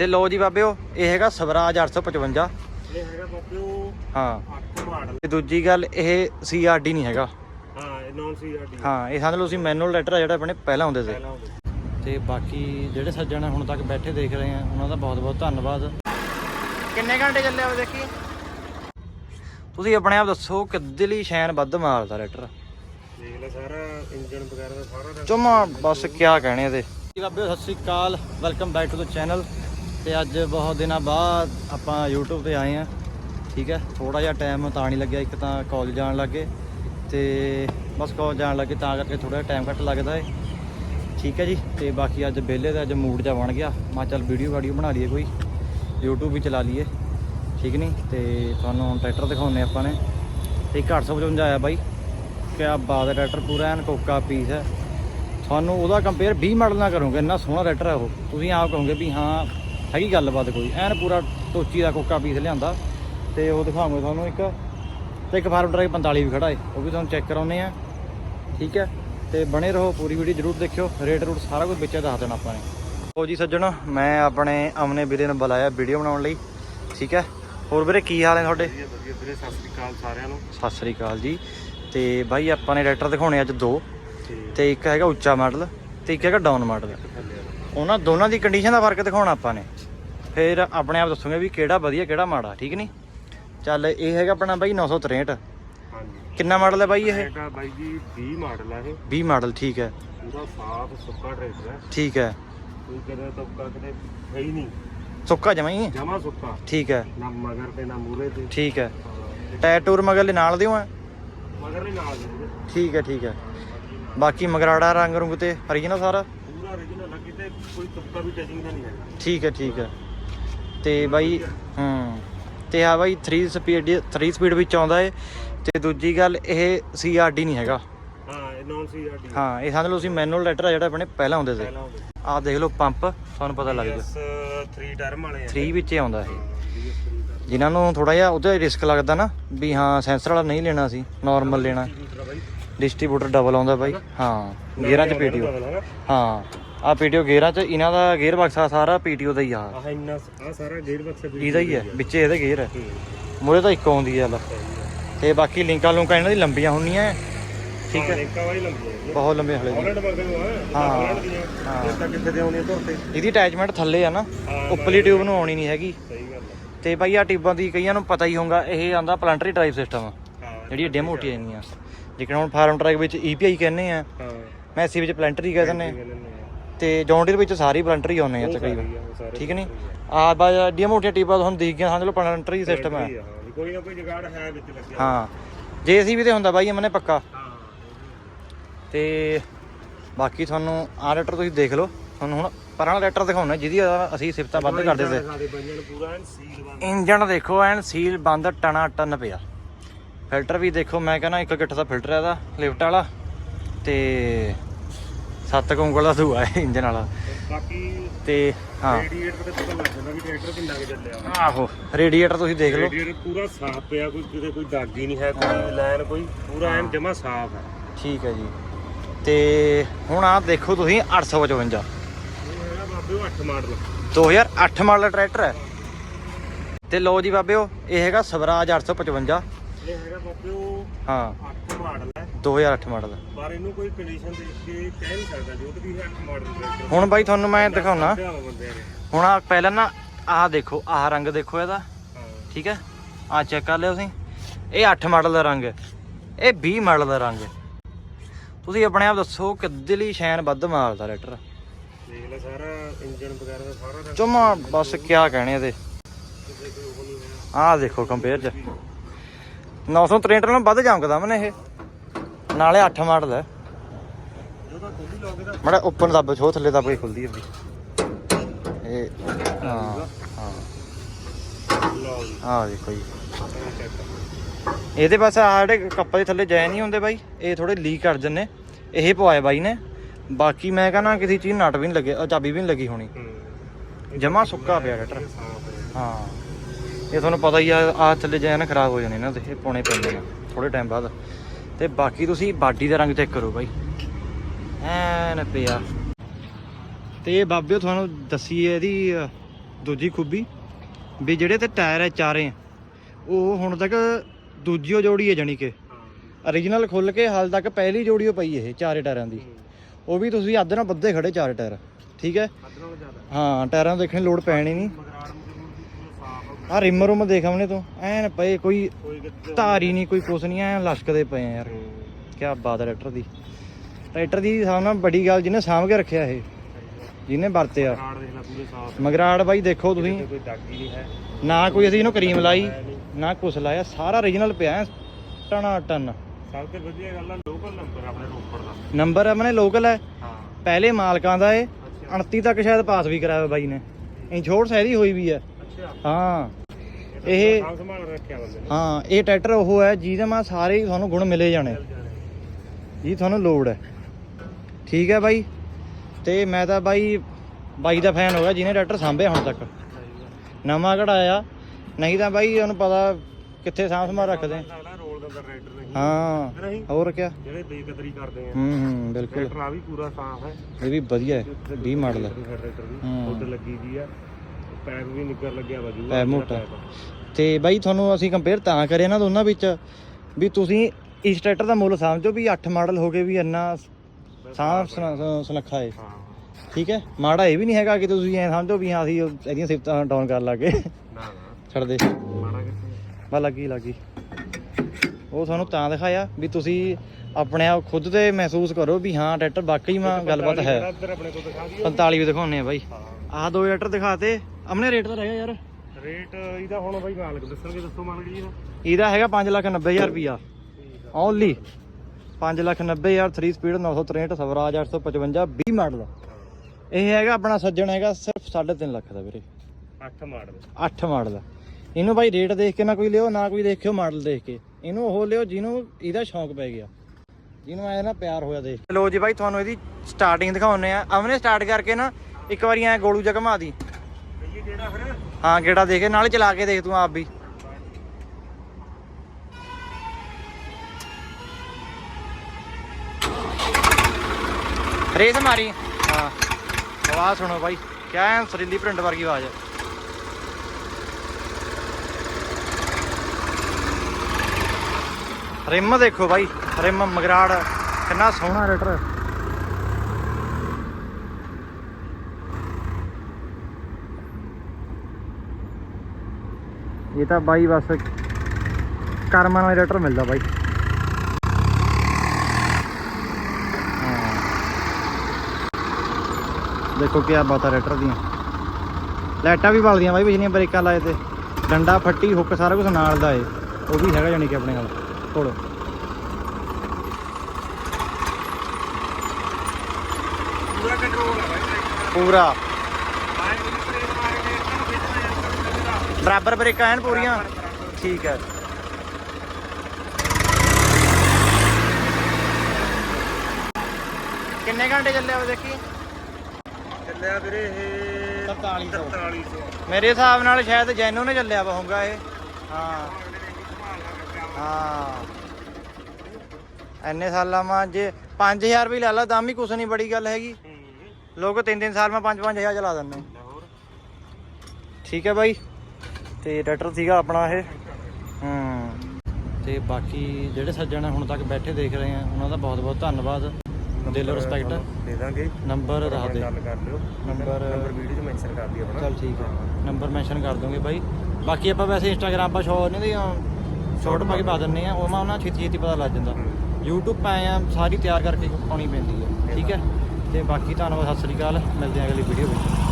ਤੇ ਲੋ ਜੀ ਬਾਬਿਓ ਇਹ ਹੈਗਾ ਸਵਰਾਜ 855 ਇਹ ਹੈਗਾ ਬਾਬਿਓ ਹਾਂ। 8 ਮਾਡਲ ਤੇ ਦੂਜੀ ਗੱਲ ਇਹ ਸੀਆਰਡੀ ਨਹੀਂ ਹੈਗਾ। ਹਾਂ ਇਹ ਨੌਨ ਸੀਆਰਡੀ ਹਾਂ ਇਹ ਸਮਝ ਲਓ ਤੁਸੀਂ ਮੈਨੂਅਲ ਲੈਟਰ ਆ ਜਿਹੜਾ ਆਪਣੇ ਪਹਿਲਾਂ ਹੁੰਦੇ ਸੀ। ਤੇ ਬਾਕੀ ਜਿਹੜੇ ਸੱਜਣ ਹੁਣ ਤੱਕ ਬੈਠੇ ਦੇਖ ਰਹੇ ਆ ਉਹਨਾਂ ਦਾ ਬਹੁਤ ਬਹੁਤ ਧੰਨਵਾਦ। ਕਿੰਨੇ ਘੰਟੇ ਚੱਲਿਆ ਉਹ ਦੇਖੀ? ਤੁਸੀਂ ਆਪਣੇ ਆਪ ਦੱਸੋ ਕਿੱਦਲੀ ਸ਼ੈਨ ਵੱਧ ਮਾਰਦਾ ਲੈਟਰ ਦੇਖ ਲੈ ਸਾਰਾ ਇੰਜਨ ਵਗੈਰਾ ਦਾ ਸਾਰਾ ਜਮਾ ਬਸ ਕਿਆ ਕਹਿਣੇ ਜੀ ਬਾਬਿਓ ਸਤਿ ਸ੍ਰੀ ਅਕਾਲ। Welcome back to the channel. ਤੇ ਅੱਜ ਬਹੁਤ ਦਿਨਾਂ ਬਾਅਦ ਆਪਾਂ YouTube ਤੇ ਆਏ ਆ ਠੀਕ ਹੈ? ਥੋੜਾ ਜਿਹਾ ਟਾਈਮ ਤਾਂ ਨਹੀਂ ਲੱਗਿਆ, ਇੱਕ ਤਾਂ ਕਾਲਜ ਜਾਣ ਲੱਗੇ ਤੇ ਬਸ ਕਾਲਜ ਜਾਣ ਲੱਗੇ ਤਾਂ ਕਰਕੇ ਥੋੜਾ ਟਾਈਮ ਘੱਟ ਲੱਗਦਾ ਏ। ਠੀਕ ਹੈ ਜੀ, ਤੇ ਬਾਕੀ ਅੱਜ ਵਿਹਲੇ ਦਾ ਅੱਜ ਮੂਡ ਜਾ ਬਣ ਗਿਆ। ਮਾ ਚੱਲ ਵੀਡੀਓ ਵਾਡੀਓ ਬਣਾ ਲਈਏ ਕੋਈ। YouTube ਵੀ ਚਲਾ ਲਈਏ। ਠੀਕ ਨਹੀਂ? ਤੇ ਤੁਹਾਨੂੰ ਹੁਣ ਟਰੈਕਟਰ ਦਿਖਾਉਣੇ ਆਪਾਂ ਨੇ। ਤੇ ਇੱਕ 855 ਆਇਆ ਬਾਈ। ਕਿਆ ਬਾਤ ਹੈ ਟਰੈਕਟਰ ਪੂਰਾ ਐਨ ਕੋਕਾ ਪੀਸ ਹੈ। ਤੁਹਾਨੂੰ ਉਹਦਾ ਕੰਪੇਅਰ 20 ਮਾਡਲ ਨਾਲ ਕਰੋਗੇ, ਇੰਨਾ ਸੋਹਣਾ ਟਰੈਕਟਰ ਹੈ ਉਹ। ਤੁਸੀਂ ਆਪ ਕਹੋਗੇ ਵੀ ਹਾਂ ਹੈਗੀ ਗੱਲਬਾਤ ਕੋਈ। ਐਨ ਪੂਰਾ ਟੋਚੀ ਦਾ ਕੋਕਾ ਪੀਸ ਲਿਆਂਦਾ। ਤੇ ਉਹ ਦਿਖਾਵਾਂਗੇ ਤੁਹਾਨੂੰ ਇੱਕ। ਤੇ ਇੱਕ ਫਾਰਮ ਡਰਾਈਵ 45 ਵੀ ਖੜਾ ਹੈ ਉਹ ਵੀ ਤੁਹਾਨੂੰ ਚੈੱਕ ਕਰਾਉਨੇ ਆ। ਠੀਕ ਹੈ ਤੇ ਬਣੇ ਰਹੋ ਪੂਰੀ ਵੀਡੀਓ ਜਰੂਰ ਦੇਖਿਓ। ਰੇਟ ਰੂਟ ਸਾਰਾ ਕੁਝ ਵਿੱਚੇ ਦੱਸ ਦੇਣਾ ਆਪਾਂ ਨੇ। ਉਹ ਜੀ ਸੱਜਣ ਮੈਂ ਆਪਣੇ ਅਮਨੇ ਵੀਰੇ ਨੂੰ ਬੁਲਾਇਆ ਵੀਡੀਓ ਬਣਾਉਣ ਲਈ। ਠੀਕ ਹੈ ਹੋਰ ਵੀਰੇ ਕੀ ਹਾਲ ਹੈ ਤੁਹਾਡੇ? ਵਧੀਆ ਵੀਰੇ ਸਤਿ ਸ੍ਰੀ ਅਕਾਲ ਸਾਰਿਆਂ ਨੂੰ। ਸਤਿ ਸ੍ਰੀ ਅਕਾਲ ਜੀ। ਤੇ ਬਾਈ ਆਪਾਂ ਨੇ ਟਰੈਕਟਰ ਦਿਖਾਉਣੇ ਅੱਜ ਦੋ। ਤੇ ਇੱਕ ਹੈਗਾ ਉੱਚਾ ਮਾਡਲ ਤੇ ਇੱਕ ਹੈਗਾ ਡਾਊਨ ਮਾਡਲ। ਉਹਨਾਂ ਦੋਨਾਂ ਦੀ ਕੰਡੀਸ਼ਨ ਦਾ ਫ਼ਰਕ ਦਿਖਾਉਣਾ ਆਪਾਂ ਨੇ। ਫਿਰ ਆਪਣੇ ਆਪ ਦੱਸੋਗੇ ਵੀ ਕਿਹੜਾ ਵਧੀਆ ਕਿਹੜਾ ਮਾੜਾ ਠੀਕ ਨਹੀਂ ਚੱਲ ਇਹ ਹੈਗਾ ਆਪਣਾ ਬਾਈ 963 ਹਾਂਜੀ। ਕਿੰਨਾ ਮਾਡਲ ਹੈ ਬਾਈ ਇਹ? ਹੈਗਾ ਬਾਈ ਜੀ 20 ਮਾਡਲ ਆ ਇਹ। 20 ਮਾਡਲ ਠੀਕ ਹੈ। ਪੂਰਾ ਸਾਫ਼ ਸੁੱਕਾ ਟਰੈਕਟਰ ਹੈ। ਠੀਕ ਹੈ। ਕੋਈ ਕਦੇ ਤਬਕਾ ਕਦੇ ਹੈ ਹੀ ਨਹੀਂ ਸੁੱਕਾ ਜਮਾ ਹੀ? ਜਮਾ ਸੁੱਕਾ। ਠੀਕ ਹੈ। ਨਾ ਮਗਰ ਤੇ ਨਾ ਮੂਰੇ ਤੇ। ਠੀਕ ਹੈ। ਹਾਂ, ਟਾਇਰ ਟੂਰ ਮਗਰਲੇ ਨਾਲ ਦਿਓ ਐ? ਮਗਰ ਨਹੀਂ ਨਾਲ ਠੀਕ ਹੈ ਠੀਕ ਹੈ। ਬਾਕੀ ਮਗਰਾੜਾ ਰੰਗ ਰੁੰਗ ਤੇ ਹਰੀਜਨਲ ਸਾਰਾ ਪੂਰਾ origignal ਲੱਗੀ ਤੇ ਕੋਈ ਤੁਪਕਾ ਵੀ ਟਚਿੰਗ ਦਾ ਨਹੀਂ ਹੈਗਾ। ਠੀਕ ਹੈ ਠੀਕ ਹੈ। ਤੇ ਬਾਈ ਹੂੰ। ਤੇ ਆ ਬਾਈ 3 ਸਪੀਡ 3 ਸਪੀਡ ਵਿੱਚ ਆਉਂਦਾ ਏ। ਤੇ ਦੂਜੀ ਗੱਲ ਇਹ ਸੀਆਰਡੀ ਨਹੀਂ ਹੈਗਾ। ਹਾਂ ਇਹ ਨੌਨ ਸੀਆਰਡੀ ਹਾਂ ਇਹ ਸਮਝ ਲਓ ਤੁਸੀਂ ਮੈਨੂਅਲ ਲੈਟਰ ਆ ਜਿਹੜਾ ਆਪਣੇ ਪਹਿਲਾਂ ਹੁੰਦੇ ਸੀ। ਪਹਿਲਾਂ ਆਹ ਦੇਖ ਲਓ ਪੰਪ ਤੁਹਾਨੂੰ ਪਤਾ ਲੱਗ ਜਾ 3 ਟਰਮ ਵਾਲੇ ਆ। 3 ਵਿੱਚ ਹੀ ਆਉਂਦਾ ਇਹ। ਜਿਨ੍ਹਾਂ ਨੂੰ ਥੋੜਾ ਜਿਹਾ ਉਹਦਾ ਰਿਸਕ ਲੱਗਦਾ ਨਾ ਵੀ ਹਾਂ ਸੈਂਸਰ ਵਾਲਾ ਨਹੀਂ ਲੈਣਾ ਸੀ ਨਾਰਮਲ ਲੈਣਾ। ਡਿਸਟ੍ਰੀਬਿਊਟਰ ਡਬਲ ਆਉਂਦਾ ਬਾਈ। ਹਾਂ ਗੇਅਰਾਂ 'ਚ ਹੈਨਾ? ਹਾਂ। ਆ ਪੀਟੀਓ ਗੇਅਰਾਂ 'ਚ ਇਹਨਾਂ ਦਾ ਗੇਅਰ ਬਕਸਾ ਸਾਰਾ ਪੀਟੀਓ ਦਾ ਹੀ ਆ। ਆਹ ਇੰਨਾ ਆ ਸਾਰਾ ਗੇਅਰ ਬਕਸ ਇਹਦਾ ਹੀ ਹੈ ਵਿੱਚ ਇਹਦੇ ਗੇਅਰ ਹੈ ਹੂੰ, ਮੂਰੇ ਤਾਂ ਇੱਕ ਆਉਂਦੀ ਆ ਲੈ ਹੈ। ਤੇ ਬਾਕੀ ਲਿੰਕਾਂ ਲੁੰਕਾਂ ਇਹਨਾਂ ਦੀ ਲੰਬੀਆਂ ਹੁੰਦੀਆਂ ਹੈ। ਠੀਕ ਹਾਂ, ਹੈ ਲਿੰਕਾਂ ਵਾਲੀ ਲੰਬੀ ਹੈ ਬਹੁਤ ਲੰਬੇ ਹਲੇ ਹਾਲੈਂਡ ਵਰਗਾ ਆ ਹਾਂ, ਹਾਲੈਂਡ ਦੀਆਂ ਹਾਂ। ਇਹ ਤਾਂ ਕਿੱਥੇ ਤੇ ਆਉਂਦੀਆਂ ਧੁਰ ਤੇ। ਇਹਦੀ ਅਟੈਚਮੈਂਟ ਥੱਲੇ ਆ ਨਾ। ਹਾਂ, ਉੱਪਰਲੀ ਟਿਊਬ ਨੂੰ ਆਉਣੀ ਨਹੀਂ ਹੈਗੀ। ਸਹੀ ਗੱਲ ਹੈ ਤੇ ਭਾਈ ਆ ਟਿਊਬਾਂ ਦੀ ਕਈਆਂ ਨੂੰ ਪਤਾ ਹੀ ਹੋਊਗਾ ਇਹ ਆਂਦਾ ਪਲੰਟਰੀ ਡਰਾਈਵ ਸਿਸਟਮ ਹਾਂ ਜਿਹੜੀ ਏਡੀਆਂ ਮੋਟੀਆਂ ਇੰਨੀਆਂ ਲੇਕਿਨ ਹੁਣ ਫਾਰਮ ਟਰੈਕ ਵਿੱਚ ਈਪੀਆਈ ਕਹਿੰਦੇ ਆ। ਹਾਂ। ਮੈਸੀ ਵਿੱਚ ਪਲੰਟਰੀ ਕਹਿੰਦੇ ਨੇ। ਤੇ ਜੌਂਡੀਰ ਵਿੱਚ ਸਾਰੀ ਪਲੰਟਰੀ ਆਉਂਦੇ ਆ ਤਕਰੀਬਨ। ਆ, ਠੀਕ ਨਹੀਂ? ਆ। ਬਾ ਏਡੀਆਂ ਮੋਟੀਆਂ ਟਿਊਬਾਂ ਤੁਹਾਨੂੰ ਦਿਖ ਗਈਆਂ ਸਮਝ ਲਓ ਪਲੰਟਰੀ ਸਿਸਟਮ ਹੈ। ਵੀ ਕੋਈ ਨਾ ਕੋਈ ਜਗਾੜ ਹੈ ਵਿੱਚ ਲੱਗਿਆ। ਹਾਂ ਜੇਸੀਬੀ ਤੇ ਹੁੰਦਾ ਬਾਈ ਮਨੇ ਪੱਕਾ। ਹਾਂ ਤੇ ਬਾਕੀ ਤੁਹਾਨੂੰ ਆਹ ਲੈਟਰ ਤੁਸੀਂ ਦੇਖ ਲਓ। ਤੁਹਾਨੂੰ ਹੁਣ ਪਰਾਂ ਲੈਟਰ ਦਿਖਾਉਣਾ ਜਿਹਦੀ ਅਸੀਂ ਸਿਫਤਾਂ ਵੱਧ ਕਰਦੇ ਸੀ। ਬੰਦੇ ਬੰਦ। ਇੰਜਣ ਦੇਖੋ ਐਨ ਸੀਲ ਬੰਦ ਟਣਾ ਟਨ ਪਿਆ। ਫਿਲਟਰ ਵੀ ਦੇਖੋ ਮੈਂ ਕਹਿੰਦਾ ਇੱਕ ਗਿੱਟ ਦਾ ਫਿਲਟਰ ਹੈ ਇਹਦਾ ਲਿਫਟ ਵਾਲਾ। ਤੇ ਸੱਤ ਕੁੰਗਲ ਦਾ ਧੂਆ ਹੈ ਇੰਜਨ ਵਾਲਾ। ਬਾਕੀ ਤੇ ਹਾਂ। ਰੇਡੀਏਟਰ ਤੇ ਪਤਾ ਲੱਗ ਜਾਂਦਾ ਵੀ ਟਰੈਕਟਰ ਕਿੰਨਾ ਕੁ ਚੱਲਿਆ ਆਹੋ ਰੇਡੀਏਟਰ ਤੁਸੀਂ ਦੇਖ ਲਓ। ਰੇਡੀਏਟਰ ਪੂਰਾ ਸਾਫ਼ ਪਿਆ ਕੋਈ ਕਿਤੇ ਕੋਈ ਦਾਗ ਹੀ ਨਹੀਂ ਹੈ ਕੋਈ ਲਾਈਨ ਕੋਈ ਪੂਰਾ ਐਨ ਜਮਾ ਸਾਫ਼ ਹੈ। ਠੀਕ ਹੈ ਜੀ। ਤੇ ਹੁਣ ਆਹ ਦੇਖੋ ਤੁਸੀਂ 855 ਇਹ ਹੈਗਾ ਬਾਬੇ ਉਹ 8 ਮਾਡਲ। 2008 ਮਾਡਲ ਟਰੈਕਟਰ ਹੈ। ਤੇ ਲੋ ਜੀ ਬਾਬਿਓ ਇਹ ਹੈਗਾ ਸਵਰਾਜ 855 ਇਹ ਹੈਗਾ ਬਾਬੇ ਉਹ ਹਾਂ। 8 ਮਾਡਲ ਹੈ। 2008 ਮਾਡਲ ਪਰ ਇਹਨੂੰ ਕੋਈ ਕੰਡੀਸ਼ਨ ਦੇਖ ਕੇ ਕਹਿ ਨਹੀਂ ਸਕਦਾ ਜੋ ਕਿ ਵੀ 8 ਮਾਡਲ ਟਰੈਕਟਰ ਹੁਣ ਬਾਈ ਤੁਹਾਨੂੰ ਮੈਂ ਦਿਖਾਉਣਾ। ਧਿਆਨ ਬੰਦਿਆਂ ਨੇ ਹੁਣ ਆਹ ਪਹਿਲਾਂ ਨਾ ਆਹ ਦੇਖੋ ਆਹ ਰੰਗ ਦੇਖੋ ਇਹਦਾ। ਹਾਂ। ਠੀਕ ਹੈ? ਆਹ ਚੈੱਕ ਕਰ ਲਿਓ ਤੁਸੀਂ। ਇਹ 8 ਮਾਡਲ ਦਾ ਰੰਗ ਹੈ। ਇਹ 20 ਮਾਡਲ ਦਾ ਰੰਗ ਹੈ। ਤੁਸੀਂ ਆਪਣੇ ਆਪ ਦੱਸੋ ਕਿੱਦਲੀ ਸ਼ੈਨ ਵੱਧ ਮਾਰਦਾ ਲੈਟਰ ਦੇਖ ਲੈ ਸਾਰਾ ਇੰਜਨ ਵਗੈਰਾ ਦਾ ਸਾਰਾ ਦਾ ਜਮਾ ਬਸ ਕਿਆ ਕਹਿਣੇ ਇਹਦੇ। ਦੇਖੋ ਕੰਪੇਅਰ ਚ। 963 ਨਾਲੋਂ ਵੱਧ ਜੰਕਦਾ ਮਨੇ ਇਹ। ਨਾਲੇ 8 ਮਾਡਲ ਹੈ। ਜੋ ਤਾਂ ਖੁੱਲੀ ਲੋਗੇ ਦਾ ਮੜਾ ਉੱਪਰ ਦੱਬ ਛੋ ਥੱਲੇ ਦੱਬ ਕੇ ਖੁੱਲਦੀ ਹੈ ਵੀ ਇਹ ਹਾਂ। ਹਾਂ। ਆਹ ਦੇਖੋ ਜੀ। ਇਹਦੇ ਬਸ ਆਹ ਜਿਹੜੇ ਕੱਪਾਂ ਦੇ ਥੱਲੇ ਜੈ ਨਹੀਂ ਹੁੰਦੇ ਬਾਈ ਇਹ ਥੋੜੇ ਲੀਕ ਕਰ ਜੰਨੇ ਇਹ ਪਵਾਏ ਬਾਈ ਨੇ। ਬਾਕੀ ਮੈਂ ਕਹਿੰਦਾ ਕਿਸੇ ਚੀਜ਼ ਨਟ ਵੀ ਨਹੀਂ ਲੱਗੇ ਚਾਬੀ ਵੀ ਨਹੀਂ ਲੱਗੀ ਹੋਣੀ। ਜਮਾ ਸੁੱਕਾ ਪਿਆ ਟਰੈਕਟਰ ਹਾਂ। ਇਹ ਤੁਹਾਨੂੰ ਪਤਾ ਹੀ ਆ ਆਹ ਥੱਲੇ ਜੈ ਨਾ ਖਰਾਬ ਹੋ ਜਾਣੇ ਇਹਨਾਂ ਦੇ ਇਹ ਪਾਉਣੇ ਪੈਂਦੇ ਨੇ ਥੋੜੇ ਟਾਈਮ ਬਾਅਦ। ਤੇ ਬਾਕੀ ਤੁਸੀਂ ਬਾਡੀ ਦਾ ਰੰਗ ਚੈੱਕ ਕਰੋ ਬਾਈ। ਐਨ ਪਿਆ। ਤੇ ਇਹ ਬਾਬਿਓ ਤੁਹਾਨੂੰ ਦੱਸੀ ਇਹਦੀ ਦੂਜੀ ਖੂਬੀ ਵੀ ਜਿਹੜੇ ਤੇ ਟਾਇਰ ਹੈ ਚਾਰੇ ਉਹ ਹੁਣ ਤੱਕ ਦੂਜੀ ਓ ਜੋੜੀ ਹੈ ਜਾਣੀ ਕਿ। ਹਾਂ origignal ਖੁੱਲ ਕੇ ਹਾਲ ਤੱਕ ਪਹਿਲੀ ਜੋੜੀ ਓ ਪਈ ਇਹ ਚਾਰੇ ਟਾਇਰਾਂ ਦੀ। ਉਹ ਵੀ ਤੁਸੀਂ ਅੱਧ ਨਾਲ ਬੱਧੇ ਖੜੇ ਚਾਰੇ ਟਾਇਰ। ਠੀਕ ਹੈ? ਹਾਂ ਟਾਇਰਾਂ ਨੂੰ ਦੇਖਣ ਲੋੜ ਪੈਣੀ ਨਹੀਂ ਮਗਰਾੜ ਮਗਰੂੜ ਦੀ ਪੂਰਾ ਸਾਫ਼ ਆ ਰਿਮ ਰੁਮ ਦੇਖ ਆਵਨੇ ਤੂੰ। ਐਨ ਪਏ ਕੋਈ ਧਾਰੀ ਨਹੀਂ ਕੋਈ ਕੁਛ ਨਹੀਂ ਐ ਲਸ਼ਕਦੇ ਪਏ ਆ ਯਾਰ। ਕੀ ਬਾਤ ਹੈ ਟਰੈਕਟਰ ਦੀ। ਟਰੈਕਟਰ ਦੀ ਨਾਲ ਵੱਡੀ ਗੱਲ ਜਿਹਨੇ ਸਾਂਭ ਕੇ ਰੱਖਿਆ ਇਹ ਜਿਹਨੇ ਵਰਤਿਆ। ਮਗਰਾੜ ਬਾਈ ਦੇਖੋ ਤੁਸੀਂ। ਕੋਈ ਦਾਗੀ ਨਹੀਂ ਹੈ। ਨਾ ਕੋਈ ਅਸੀਂ ਇਹਨੂੰ ਕਰੀਮ ਲਾਈ। ਨਾ ਕੁਛ ਲਾਇਆ। ਸਾਰਾ origignal ਪਿਆ ਟਣਾ ਟਨ ਸਭ ਤੋਂ ਵਧੀਆ ਗੱਲ ਆ ਲੋਕਲ ਨੰਬਰ ਆਪਣੇ ਰੋਪੜ ਦਾ। ਨੰਬਰ ਆਪਣੇ ਲੋਕਲ ਹੈ ਹਾਂ। ਪਹਿਲੇ ਮਾਲਕਾਂ ਦਾ ਏ। ਅੱਛਾ। 29 ਤੱਕ ਸ਼ਾਇਦ ਪਾਸ ਵੀ ਕਰਾਇਆ ਬਾਈ ਨੇ। ਇੰਸ਼ੋਰੈਂਸ ਇਹਦੀ ਹੋਈ ਵੀ ਹੈ ਅੱਛਾ। ਹਾਂ। ਇਹ ਸਾਂਭ ਸੰਭਾਲ ਰੱਖਿਆ ਬੰਦੇ ਨੇ। ਹਾਂ ਇਹ ਟਰੈਕਟਰ ਉਹ ਹੈ ਜਿਹਦੇ ਮਾ ਸਾਰੇ ਹੀ ਤੁਹਾਨੂੰ ਗੁਣ ਮਿਲੇ ਜਾਣੇ। ਜੀ ਤੁਹਾਨੂੰ ਲੋੜ ਹੈ। ਠੀਕ ਹੈ ਬਾਈ। ਤੇ ਮੈਂ ਤਾਂ ਬਾਈ ਬਾਈ ਦਾ ਫੈਨ ਹੋ ਗਿਆ ਜਿਹਨੇ ਟਰੈਕਟਰ ਸਾਂਭਿਆ ਹੁਣ ਤੱਕ। ਨਵਾਂ ਕਢਾਇਆ। ਨਹੀਂ ਤਾਂ ਬਾਈ ਉਹਨੂੰ ਪਤਾ ਕਿੱਥੇ ਸਾਂਭ ਸੰਭਾਲ ਰੱਖਦੇ। ਨਹੀਂ ਹਾਂ। ਨਹੀਂ ਹੋਰ ਕਿਆ? ਜਿਹੜੇ ਬੇਕਦਰੀ ਕਰਦੇ ਆ। ਹੂੰ ਹੂੰ ਬਿਲਕੁਲ। ਟਰੈਕਟਰ ਆ ਵੀ ਪੂਰਾ ਸਾਫ਼ ਹੈ। ਇਹ ਵੀ ਵਧੀਆ ਹੈ 20 ਮਾਡਲ ਹੈ। ਟਰੈਕਟਰ ਦੀ ਹੂੰ। ਉੱਡ ਲੱਗੀ ਦੀ ਆ। ਪੈਪ ਵੀ ਨਿੱਗਰ ਲੱਗਿਆ ਵਾ ਜੂਆ ਪੈਪ ਮੋਟਾ। ਤੇ ਬਾਈ ਤੁਹਾਨੂੰ ਅਸੀਂ ਕੰਪੇਅਰ ਤਾਂ ਕਰਿਆ ਨਾ ਦੋਨਾਂ ਵਿੱਚ ਵੀ ਤੁਸੀਂ ਇਸ ਟਰੈਕਟਰ ਦਾ ਮੁੱਲ ਸਮਝੋ ਵੀ 8 ਮਾਡਲ ਹੋ ਕੇ ਵੀ ਇੰਨਾ ਸੁਨ- ਸੁਨੱਖਾ ਹੈ। ਠੀਕ ਹੈ? ਮਾੜਾ ਇਹ ਵੀ ਨਹੀਂ ਹੈਗਾ ਕਿ ਤੁਸੀਂ ਐ ਸਮਝੋ ਵੀ ਹਾਂ ਅਸੀਂ ਇਹਦੀਆਂ ਸਿਫਤਾਂ ਡਾਊਨ ਕਰ ਲਾਗੇ। ਨਾ ਨਾ। ਛੱਡ ਦੇ। ਮਾੜਾ ਕਿੱਥੇ? ਬਾ ਲੱਗੀ ਲੱਗੀ। ਉਹ ਤੁਹਾਨੂੰ ਤਾਂ ਦਿਖਾਇਆ ਵੀ ਤੁਸੀਂ ਆਪਣੇ ਆਪ ਖੁਦ ਤੇ ਮਹਿਸੂਸ ਕਰੋ ਵੀ ਹਾਂ ਟਰੈਕਟਰ ਵਾਕਈ ਮਾ ਗੱਲਬਾਤ ਹੈ। ਇੱਧਰ ਆਪਣੇ ਕੋਲ ਦਿਖਾ ਦਿਓ। 45 ਵੀ ਦਿਖਾਉਣੇ ਆ ਬਾਈ। ਆਹ ਦੋ ਟਰੈਕਟਰ ਦਿਖਾਤੇ ਅਮਨੇ ਰੇਟ ਤਾਂ ਰਹਿ ਗਿਆ ਯਾਰ। ਰੇਟ ਇਹਦਾ ਹੁਣ ਬਾਈ ਮਾਲਕ ਦੱਸਣਗੇ ਦੱਸੋ ਮਾਲਕ ਜੀ ਇਹਦਾ। ਇਹਦਾ ਹੈਗਾ 590000 ਰੁਪਿਆ ਓਨਲੀ 590000 3 ਸਪੀਡ 963 ਸਵਰਾਜ 855 20 ਮਾਡਲ ਇਹ ਹੈਗਾ ਆਪਣਾ ਸੱਜਣ ਹੈਗਾ ਸਿਰਫ 3.5 ਲੱਖ ਦਾ ਵੀਰੇ। 8 ਮਾਡਲ 8 ਮਾਡਲ ਇਹਨੂੰ ਬਾਈ ਰੇਟ ਦੇਖ ਕੇ ਨਾ ਕੋਈ ਲਿਓ ਨਾ ਕੋਈ ਦੇਖਿਓ ਮਾਡਲ ਦੇਖ ਕੇ। ਇਹਨੂੰ ਉਹ ਲਿਓ ਜਿਹਨੂੰ ਇਹਦਾ ਸ਼ੌਂਕ ਪੈ ਗਿਆ। ਜਿਹਨੂੰ ਐ ਨਾ ਪਿਆਰ ਹੋਇਆ ਦੇਖ। ਲੋ ਜੀ ਬਾਈ ਤੁਹਾਨੂੰ ਇਹਦੀ ਸਟਾਰਟਿੰਗ ਦਿਖਾਉਨੇ ਆ ਅਮਨੇ ਸਟਾਰਟ ਕਰਕੇ ਨਾ ਇੱਕ ਵਾਰੀ ਐ ਗੋਲੂ ਜਿਹਾ ਘੁਮਾ ਦੀ। ਇਹ ਕਿਹੜਾ ਫਿਰ। ਹਾਂ ਗੇੜਾ ਦੇਖੇ ਨਾਲੇ ਚਲਾ ਕੇ ਦੇਖ ਤੂੰ ਆਪ ਵੀ। ਰੇਸ ਮਾਰੀ। ਹਾਂ। ਆਵਾਜ਼ ਸੁਣੋ ਬਾਈ ਕਿਆ ਸਰੀਲੀ ਪ੍ਰਿੰਟ ਵਰਗੀ ਆਵਾਜ਼ ਹੈ ਰਿਮ ਦੇਖੋ ਬਾਈ, ਰਿਮ ਮਗਰਾੜ, ਕਿੰਨਾ ਸੋਹਣਾ ਰੇਟਰ। ਇਹ ਤਾਂ ਬਾਈ ਬਸ ਕਰਮਾਂ ਨਾਲ ਰੇਟਰ ਮਿਲਦਾ ਬਾਈ। ਹਾਂ। ਦੇਖੋ ਕੀ ਬਾਤਾਂ ਰੇਟਰ ਦੀਆਂ। ਲਾਈਟਾਂ ਵੀ ਬਲਦੀਆਂ ਬਾਈ, ਪਿਛਲੀਆਂ ਬ੍ਰੇਕਾਂ ਲਾਏ ਤੇ। ਡੰਡਾ, ਫੱਟੀ, ਹੁੱਕ, ਸਾਰਾ ਕੁਝ ਨਾਲ ਦਾ ਏ। ਉਹ ਵੀ ਹੈਗਾ ਜਾਨੀ ਕਿ ਆਪਣੇ ਨਾਲ ਕੋਲ। ਪੂਰਾ ਕੰਟਰੋਲ ਆ ਬਾਈ। ਪੂਰਾ। ਬਰਾਬਰ ਬ੍ਰੇਕਾਂ ਐਨ ਪੂਰੀਆਂ? ਠੀਕ ਹੈ ਕਿੰਨੇ ਘੰਟੇ ਚੱਲਿਆ ਉਹ ਦੇਖੀ? ਚੱਲਿਆ ਵੀਰੇ ਇਹ 4300 4300 ਮੇਰੇ ਹਿਸਾਬ ਨਾਲ ਸ਼ਾਇਦ ਜੈਨੋ ਨੇ ਚੱਲਿਆ ਹੋਊਗਾ ਇਹ। ਹਾਂ। ਹਾਂ। ਐਨੇ ਸਾਲਾਂ ਮਾ ਜੇ 5000 ਵੀ ਲੈ ਲਾ ਤਾਂ ਵੀ ਕੁਛ ਨਹੀਂ ਬੜੀ ਗੱਲ ਹੈਗੀ। ਲੋਕ 3-3 ਸਾਲ ਮਾ 5-5000 ਚਲਾ ਦਿੰਦੇ। ਠੀਕ ਹੈ ਬਾਈ। ਤੇ ਟਰੈਕਟਰ ਸੀਗਾ ਆਪਣਾ ਇਹ। ਹੂੰ। ਤੇ ਬਾਕੀ ਜਿਹੜੇ ਸੱਜਣ ਹੁਣ ਤੱਕ ਬੈਠੇ ਦੇਖ ਰਹੇ ਆ ਉਹਨਾਂ ਦਾ ਬਹੁਤ ਬਹੁਤ ਧੰਨਵਾਦ। ਦਿਲੋਂ ਰਿਸਪੈਕਟ ਦੇ ਦਾਂਗੇ। ਨੰਬਰ ਦੱਸ ਦੇ। ਗੱਲ ਕਰ ਲਿਓ। ਨੰਬਰ ਨੰਬਰ ਵੀਡੀਓ 'ਚ ਮੈਂਸ਼ਨ ਕਰ ਦਿਓ ਆਪਣਾ। ਚਲ ਠੀਕ ਹੈ। ਨੰਬਰ ਮੈਂਸ਼ਨ ਕਰ ਦੋਗੇ ਬਾਈ। ਬਾਕੀ ਆਪਾਂ ਵੈਸੇ ਇੰਸਟਾਗ੍ਰਾਮ 'ਪਾ ਸ਼ੋ ਇਹਨਾਂ ਦੀ ਸ਼ਾਰਟ ਪਾ ਕੇ ਪਾ ਦਿੰਨੇ ਆ ਉਹ ਮੈਂ ਉਹਨਾਂ ਛੇਤੀ ਛੇਤੀ ਪਤਾ ਲੱਗ ਜਾਂਦਾ। YouTube 'ਤੇ ਆ, ਸਾਰੀ ਤਿਆਰ ਕਰਕੇ ਪਾਉਣੀ ਪੈਂਦੀ ਹੈ ਠੀਕ ਹੈ? ਤੇ ਬਾਕੀ ਧੰਨਵਾਦ, ਸਤਿ ਸ੍ਰੀ ਅਕਾਲ, ਮਿਲਦੇ ਹਾਂ ਅਗਲੀ ਵੀਡੀਓ ਵਿੱਚ।